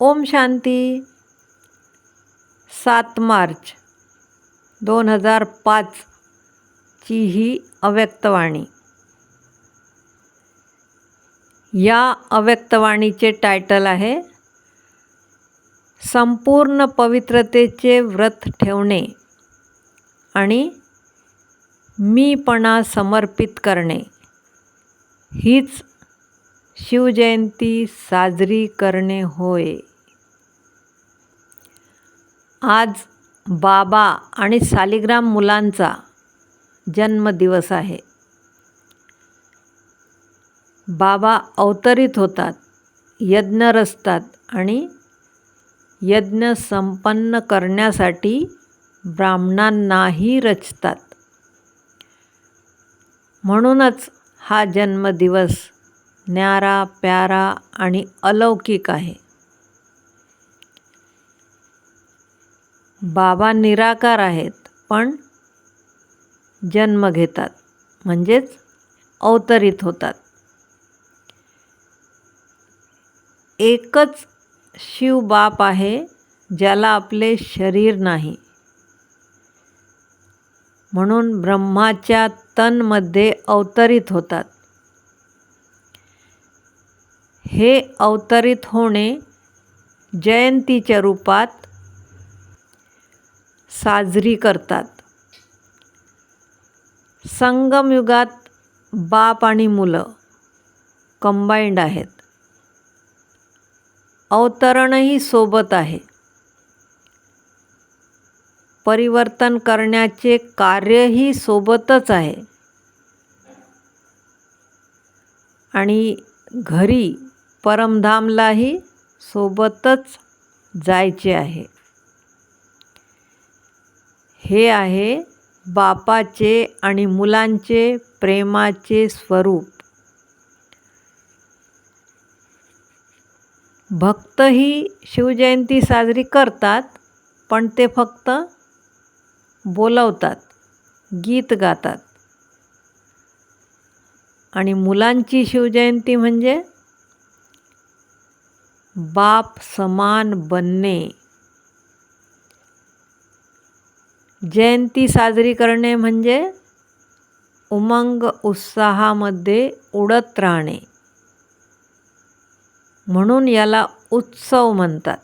ओम शांती. सात मार्च दोन हजार पाचची ही अव्यक्तवाणी. या अव्यक्तवाणीचे टायटल आहे संपूर्ण पवित्रतेचे व्रत ठेवणे आणि मीपणा समर्पित करणे. हीच शिवजयंती साजरी करणे होय. आज बाबा आणि सालिग्राम मुलांचा जन्मदिवस आहे. बाबा अवतरित होतात यज्ञ रचतात आणि यज्ञ संपन्न करण्यासाठी ब्राह्मणांनाही रचतात. म्हणूनच हा जन्मदिवस न्यारा प्यारा आणि अलौकिक आहे. बाबा निराकार आहेत पण जन्म घेतात म्हणजेच अवतरित होतात. एकच शिव बाप आहे ज्याला आपले शरीर नाही. म्हणून ब्रह्माच्या तनमध्ये अवतरित होतात. हे अवतरित होणे जयंतीच्या रूपात साजरी करतात. संगमयुगात बाप आणि मुलं कंबाईंड आहेत. अवतरणही सोबत आहे. परिवर्तन करण्याचे कार्यही सोबतच आहे. आणि घरी परमधामलाही सोबतच जायचे आहे. हे आहे बापाचे आणि मुलांचे प्रेमाचे स्वरूप. भक्तही शिवजयंती साजरी करतात पण ते फक्त बोलवतात गीत गातात. आणि मुलांची शिवजयंती म्हणजे बाप समान बनणे. जयंती साजरी करणे म्हणजे उमंग उत्साहामध्ये उडत राहणे. म्हणून याला उत्सव म्हणतात.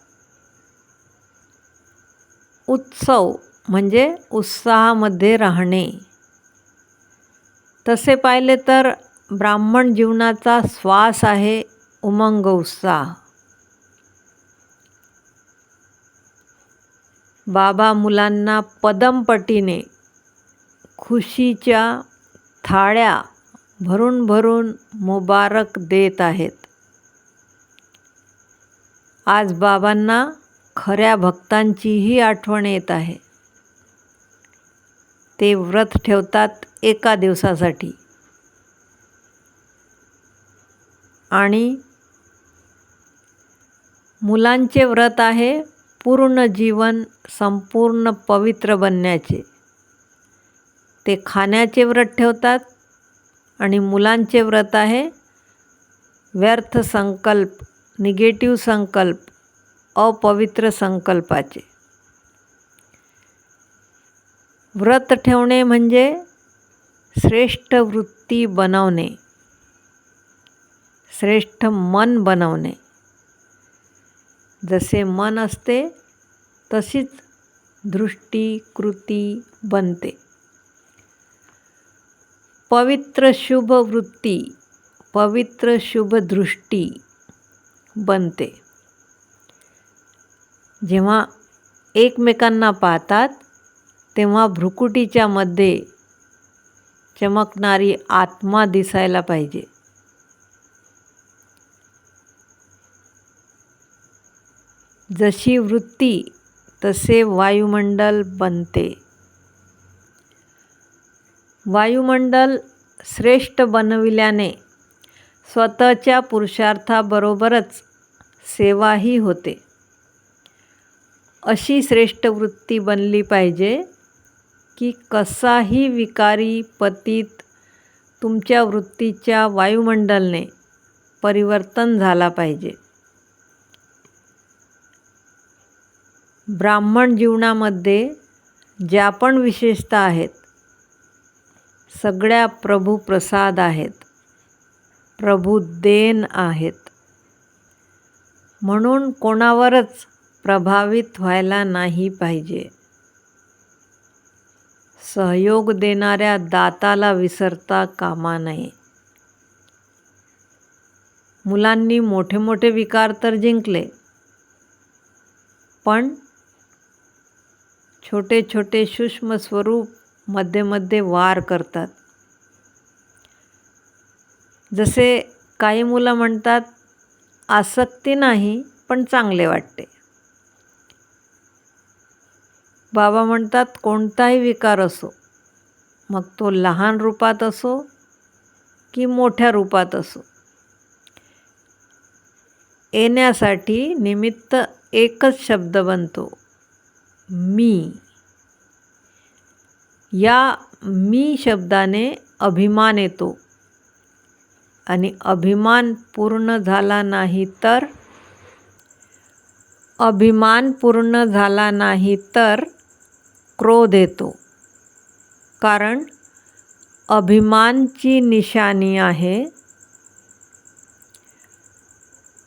उत्सव म्हणजे उत्साहामध्ये राहणे. तसे पाहिले तर ब्राह्मण जीवनाचा श्वास आहे उमंग उत्साह. बाबा मुलांना पदमपटीने खुशीच्या थाळ्या भरून भरून मुबारक देत आहेत. आज बाबांना खऱ्या भक्तांचीही आठवण येत आहे. ते व्रत ठेवतात एका दिवसासाठी. आणि मुलांचे व्रत आहे पूर्ण जीवन संपूर्ण पवित्र बनण्याचे. ते खाण्याचे व्रत ठेवतात आणि मुलांचे व्रत आहे. व्यर्थ संकल्प निगेटिव्ह संकल्प अपवित्र संकल्पाचे. व्रत ठेवणे म्हणजे श्रेष्ठ वृत्ती बनवणे. श्रेष्ठ मन बनवणे. जसे मन असते तशीच दृष्टी कृती बनते. पवित्र शुभ वृत्ती पवित्र शुभ दृष्टी बनते. जेव्हा एकमेकांना पाहतात तेव्हा भ्रुकुटीच्या मध्ये चमकणारी आत्मा दिसायला पाहिजे. जशी वृत्ती तसे वायुमंडल बनते. वायुमंडल श्रेष्ठ बनविल्याने स्वतःच्या पुरुषार्थाबरोबरच सेवाही होते. अशी श्रेष्ठ वृत्ती बनली पाहिजे की कसाही विकारी पतीत तुमच्या वृत्तीच्या वायुमंडलने परिवर्तन झाला पाहिजे. ब्राह्मण जीवनामध्ये ज्या पण विशेषता आहेत सगळ्या प्रभू प्रसाद आहेत प्रभू देन आहेत. म्हणून कोणावरच प्रभावित व्हायला नाही पाहिजे. सहयोग देणाऱ्या दाताला विसरता कामा नये. मुलांनी मोठे मोठे विकार तर जिंकले पण छोटे छोटे सूक्ष्म स्वरूपमध्ये मध्ये वार करतात. जसे काही मुलं म्हणतात आसक्ती नाही पण चांगले वाटते. बाबा म्हणतात कोणताही विकार असो मग तो लहान रूपात असो की मोठ्या रूपात असो. येण्यासाठी निमित्त एकच शब्द बनतो. मी. या मी शब्दाने अभिमान येतो. आणि अभिमान पूर्ण झाला नाही तर अभिमान पूर्ण झाला नाही तर क्रोध येतो. कारण अभिमानची निशाणी आहे.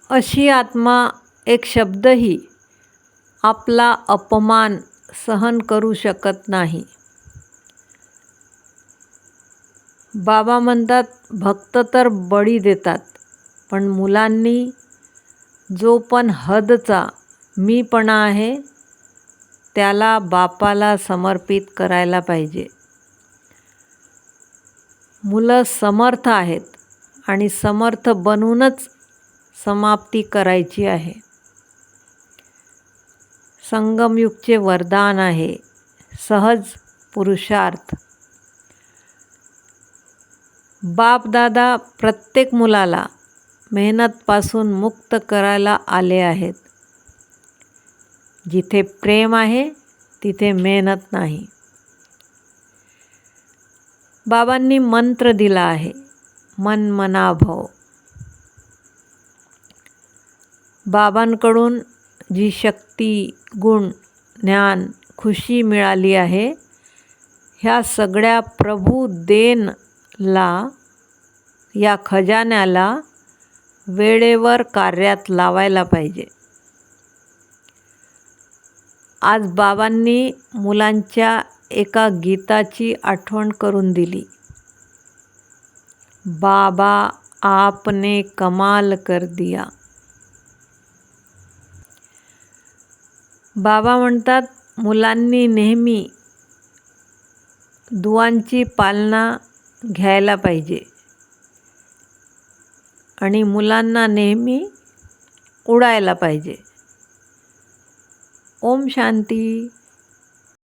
अशी आत्मा एक शब्दही आपला अपमान सहन करू शकत नाही. बाबा म्हणतात भक्त तर बळी देतात पण मुलांनी जो पण हदचा मीपणा आहे त्याला बापाला समर्पित करायला पाहिजे. मुलं समर्थ आहेत आणि समर्थ बनूनच समाप्ती करायची आहे. संगमयुगचे वरदान आहे. सहज पुरुषार्थ. बापदादा प्रत्येक मुलाला मेहनतपासून मुक्त करायला आले आहेत. जिथे प्रेम आहे तिथे मेहनत नाही. बाबांनी मंत्र दिला आहे मन मनाभव. बाबांकडून जी शक्ती गुण ज्ञान खुशी मिळाली आहे ह्या सगळ्या प्रभू देनला या खजान्याला वेळेवर कार्यात लावायला पाहिजे. आज बाबांनी मुलांच्या एका गीताची आठवण करून दिली. बाबा आपने कमाल कर दिया. बाबा म्हणतात मुलांनी नेहमी दुवांची पालना घ्यायला पाहिजे. आणि मुलांना नेहमी उडायला पाहिजे. ओम शांती.